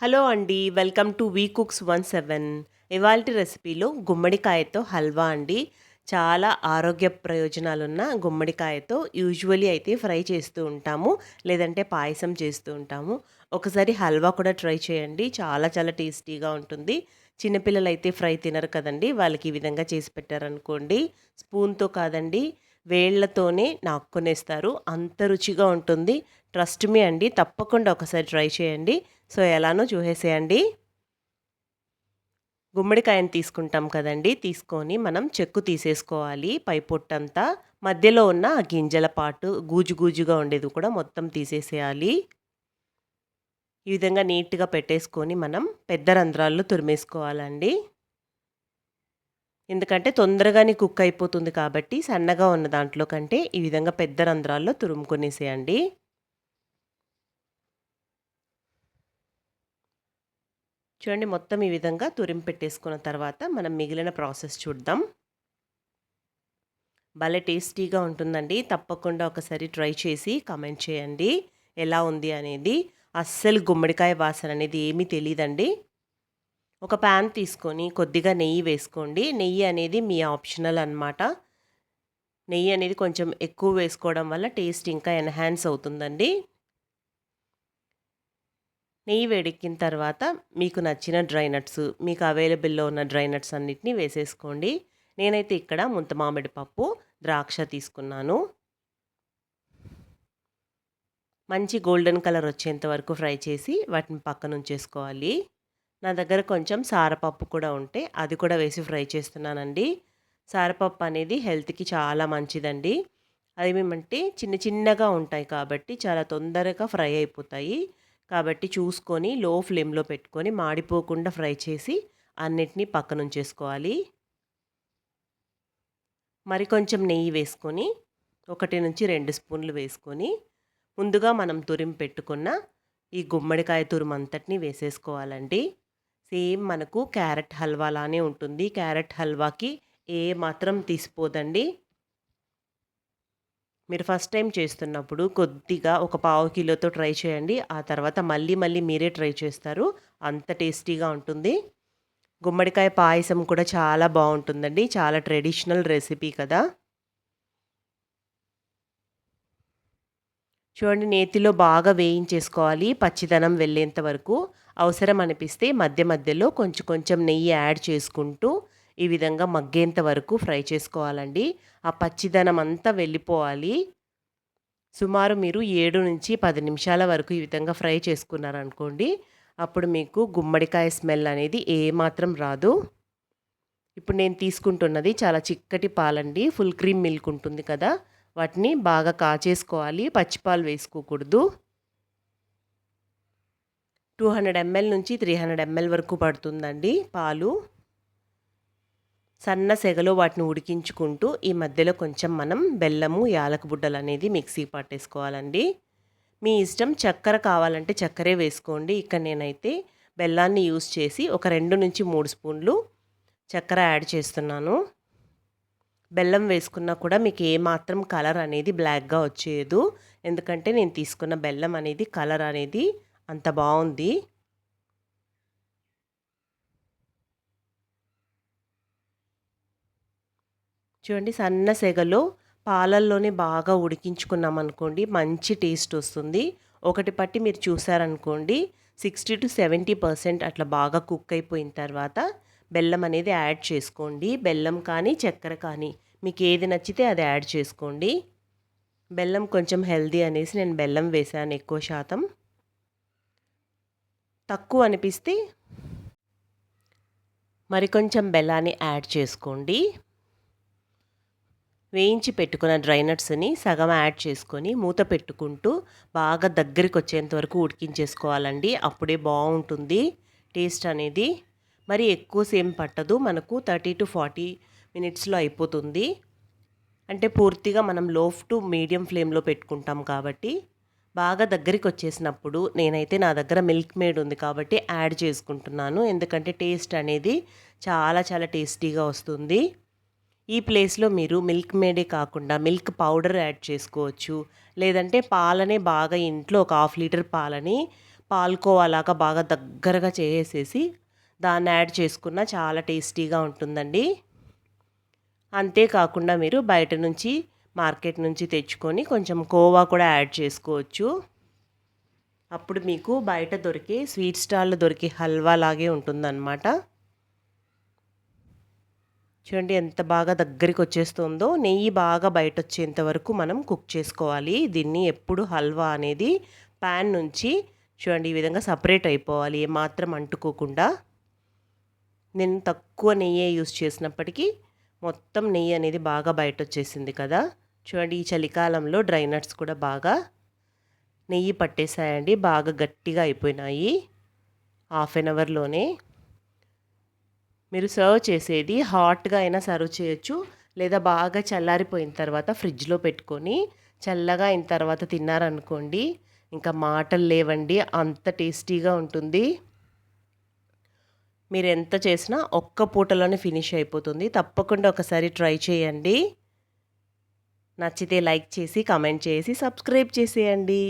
Hello అండి welcome to V cooks one seven. ఇవాల్టి రెసిపీలో గుమ్మడికాయతో హల్వా అండి. చాలా ఆరోగ్య ప్రయోజనాలున్న గుమ్మడికాయతో యూజువలీ అయితే ఫ్రై చేస్తూ ఉంటాము లేదంటే పాయసం చేస్తూ ఉంటాము. ఒకసారి హల్వా కూడా ట్రై చేయండి చాలా చాలా టేస్టీగా ఉంటుంది. చిన్నపిల్లలు అయితే ఫ్రై తినరు కదండి వాళ్ళకి ఈ విధంగా చేసి పెట్టారనుకోండి. స్పూన్తో కాదండి వేళ్ళతోనే నాక్కునేస్తారు. అంత రుచిగా ఉంటుంది. ట్రస్ట్ మీ అండి. తప్పకుండా ఒకసారి ట్రై చేయండి. సో ఎలానో చూసేసేయండి. గుమ్మడికాయని తీసుకుంటాం కదండి. తీసుకొని మనం చెక్కు తీసేసుకోవాలి. పై పొట్టంతా. మధ్యలో ఉన్న ఆ గింజల పాటు గూజు గూజుగా ఉండేది కూడా మొత్తం తీసేసేయాలి. ఈ విధంగా నీట్గా పెట్టేసుకొని మనం పెద్ద రంధ్రాల్లో తురిమేసుకోవాలండి. ఎందుకంటే తొందరగానే కుక్ అయిపోతుంది కాబట్టి సన్నగా ఉన్న దాంట్లో కంటే ఈ విధంగా పెద్ద రంధ్రాల్లో తురుముకొనేసేయండి. చూడండి మొత్తం ఈ విధంగా తురిమి పెట్టేసుకున్న తర్వాత మనం మిగిలిన ప్రాసెస్ చూద్దాం. భలే టేస్టీగా ఉంటుందండి. తప్పకుండా ఒకసారి ట్రై చేసి కామెంట్ చేయండి. ఎలా ఉంది అనేది. అస్సలు గుమ్మడికాయ వాసన అనేది ఏమీ తెలియదండి ఒక ప్యాన్ తీసుకొని కొద్దిగా నెయ్యి వేసుకోండి. నెయ్యి అనేది మీ ఆప్షనల్ అనమాట నెయ్యి అనేది కొంచెం ఎక్కువ వేసుకోవడం వల్ల టేస్ట్ ఇంకా ఎన్హాన్స్ అవుతుందండి. నెయ్యి వేడెక్కిన తర్వాత మీకు నచ్చిన డ్రై నట్స్ మీకు అవైలబుల్లో ఉన్న డ్రై నట్స్ అన్నిటినీ వేసేసుకోండి. నేనైతే ఇక్కడ ముంత మామిడి పప్పు ద్రాక్ష తీసుకున్నాను. మంచి గోల్డెన్ కలర్ వచ్చేంత వరకు ఫ్రై చేసి వాటిని పక్కన ఉంచేసుకోవాలి నా దగ్గర కొంచెం సారపప్పు కూడా ఉంటే అది కూడా వేసి ఫ్రై చేస్తున్నానండి. సారపప్పు అనేది హెల్త్కి చాలా మంచిదండి. అది ఏమంటే చిన్న చిన్నగా ఉంటాయి కాబట్టి చాలా తొందరగా ఫ్రై అయిపోతాయి. కాబట్టి చూసుకొని లో ఫ్లేమ్లో పెట్టుకొని మాడిపోకుండా ఫ్రై చేసి అన్నిటినీ పక్కన ఉంచేసుకోవాలి. మరి కొంచెం నెయ్యి వేసుకొని ఒకటి నుంచి రెండు స్పూన్లు వేసుకొని ముందుగా మనం తురిమి పెట్టుకున్న ఈ గుమ్మడికాయ తురుము అంతటిని వేసేసుకోవాలండి. సేమ్ మనకు క్యారెట్ హల్వా లానే ఉంటుంది. క్యారెట్ హల్వాకి ఏ మాత్రం తీసిపోదండి. మీరు ఫస్ట్ టైం చేస్తున్నప్పుడు కొద్దిగా ఒక పావు కిలోతో ట్రై చేయండి. ఆ తర్వాత మళ్ళీ మళ్ళీ మీరే ట్రై చేస్తారు. అంత టేస్టీగా ఉంటుంది. గుమ్మడికాయ పాయసం కూడా చాలా బాగుంటుందండి. చాలా ట్రెడిషనల్ రెసిపీ కదా. చూడండి నేతిలో బాగా వేయించేసుకోవాలి. పచ్చిదనం వెళ్ళేంత వరకు. అవసరం అనిపిస్తే మధ్య మధ్యలో కొంచెం కొంచెం నెయ్యి యాడ్ చేసుకుంటూ ఈ విధంగా మగ్గేంత వరకు ఫ్రై చేసుకోవాలండి. ఆ పచ్చిదనం అంతా వెళ్ళిపోవాలి. సుమారు మీరు ఏడు నుంచి పది నిమిషాల వరకు ఈ విధంగా ఫ్రై చేసుకున్నారనుకోండి అప్పుడు మీకు గుమ్మడికాయ స్మెల్ అనేది ఏమాత్రం రాదు. ఇప్పుడు నేను తీసుకుంటున్నది చాలా చిక్కటి పాలండి ఫుల్ క్రీమ్ మిల్క్ ఉంటుంది కదా వాటిని బాగా కాచేసుకోవాలి పచ్చిపాలు వేసుకోకూడదు. టూ హండ్రెడ్ ఎంఎల్ నుంచి త్రీ హండ్రెడ్ ఎంఎల్ వరకు పడుతుందండి పాలు. సన్న సెగలో వాటిని ఉడికించుకుంటూ ఈ మధ్యలో కొంచెం మనం బెల్లము యాలకబుడ్డలు అనేది మిక్సీ పట్టేసుకోవాలండి. మీ ఇష్టం చక్కెర కావాలంటే చక్కెరే వేసుకోండి. ఇక్కడ నేనైతే బెల్లాన్ని యూస్ చేసి ఒక రెండు నుంచి మూడు స్పూన్లు చక్కెర యాడ్ చేస్తున్నాను. బెల్లం వేసుకున్నా కూడా మీకు ఏమాత్రం కలర్ అనేది బ్లాక్గా వచ్చేయదు. ఎందుకంటే నేను తీసుకున్న బెల్లం అనేది కలర్ అనేది అంత బాగుంది చూడండి సన్న సెగలో పాలల్లోనే బాగా ఉడికించుకున్నాం అనుకోండి మంచి టేస్ట్ వస్తుంది. ఒకటి పట్టి మీరు చూసారనుకోండి సిక్స్టీ టు సెవెంటీ పర్సెంట్ అట్లా బాగా కుక్ అయిపోయిన తర్వాత బెల్లం అనేది యాడ్ చేసుకోండి. బెల్లం కానీ చక్కెర కానీ మీకు ఏది నచ్చితే అది యాడ్ చేసుకోండి. బెల్లం కొంచెం హెల్దీ అనేసి నేను బెల్లం వేసాను ఎక్కువ శాతం. తక్కువ అనిపిస్తే మరి కొంచెం బెల్లాన్ని యాడ్ చేసుకోండి. వేయించి పెట్టుకున్న డ్రై నట్స్ని సగం యాడ్ చేసుకొని మూత పెట్టుకుంటూ బాగా దగ్గరికి వచ్చేంత వరకు ఉడికించేసుకోవాలండి. అప్పుడే బాగుంటుంది టేస్ట్ అనేది. మరి ఎక్కువ సేమ్ పట్టదు. మనకు థర్టీ టు ఫార్టీ మినిట్స్లో అయిపోతుంది. అంటే పూర్తిగా మనం లో టు మీడియం ఫ్లేమ్లో పెట్టుకుంటాం కాబట్టి బాగా దగ్గరికి వచ్చేసినప్పుడు నేనైతే నా దగ్గర మిల్క్ మేడ్ ఉంది కాబట్టి యాడ్ చేసుకుంటున్నాను. ఎందుకంటే టేస్ట్ అనేది చాలా చాలా టేస్టీగా వస్తుంది. ఈ ప్లేస్లో మీరు మిల్క్ మేడే కాకుండా మిల్క్ పౌడర్ యాడ్ చేసుకోవచ్చు. లేదంటే పాలనే బాగా ఇంట్లో ఒక హాఫ్ లీటర్ పాలని పాల్కోవాలాగా బాగా దగ్గరగా చేసేసి దాన్ని యాడ్ చేసుకున్న చాలా టేస్టీగా ఉంటుందండి. అంతేకాకుండా మీరు బయట నుంచి మార్కెట్ నుంచి తెచ్చుకొని కొంచెం కోవా కూడా యాడ్ చేసుకోవచ్చు. అప్పుడు మీకు బయట దొరికే స్వీట్ స్టాల్లో దొరికే హల్వా లాగే ఉంటుందన్నమాట. చూడండి ఎంత బాగా దగ్గరికి వచ్చేస్తుందో నెయ్యి బాగా బయట వచ్చేంత వరకు మనం కుక్ చేసుకోవాలి. దీన్ని ఎప్పుడు హల్వా అనేది ప్యాన్ నుంచి చూడండి ఈ విధంగా సపరేట్ అయిపోవాలి ఏమాత్రం అంటుకోకుండా. నేను తక్కువ నెయ్యే యూస్ చేసినప్పటికీ మొత్తం నెయ్యి అనేది బాగా బయట వచ్చేసింది కదా. చూడండి ఈ చలికాలంలో డ్రై నట్స్ కూడా బాగా నెయ్యి పట్టేసాయండి బాగా గట్టిగా అయిపోయినాయి. హాఫ్ అన్ అవర్లోనే. మీరు సర్వ్ చేసేది హాట్గా అయినా సర్వ్ చేయొచ్చు లేదా బాగా చల్లారిపోయిన తర్వాత ఫ్రిడ్జ్లో పెట్టుకొని చల్లగా అయిన తర్వాత తిన్నారనుకోండి ఇంకా మాటలు లేవండి అంత టేస్టీగా ఉంటుంది. మీరు ఎంత చేసినా ఒక్క పూటలోనే ఫినిష్ అయిపోతుంది. తప్పకుండా ఒకసారి ట్రై చేయండి. నచ్చితే లైక్ చేసి కమెంట్ చేసి సబ్స్క్రైబ్ చేసేయండి.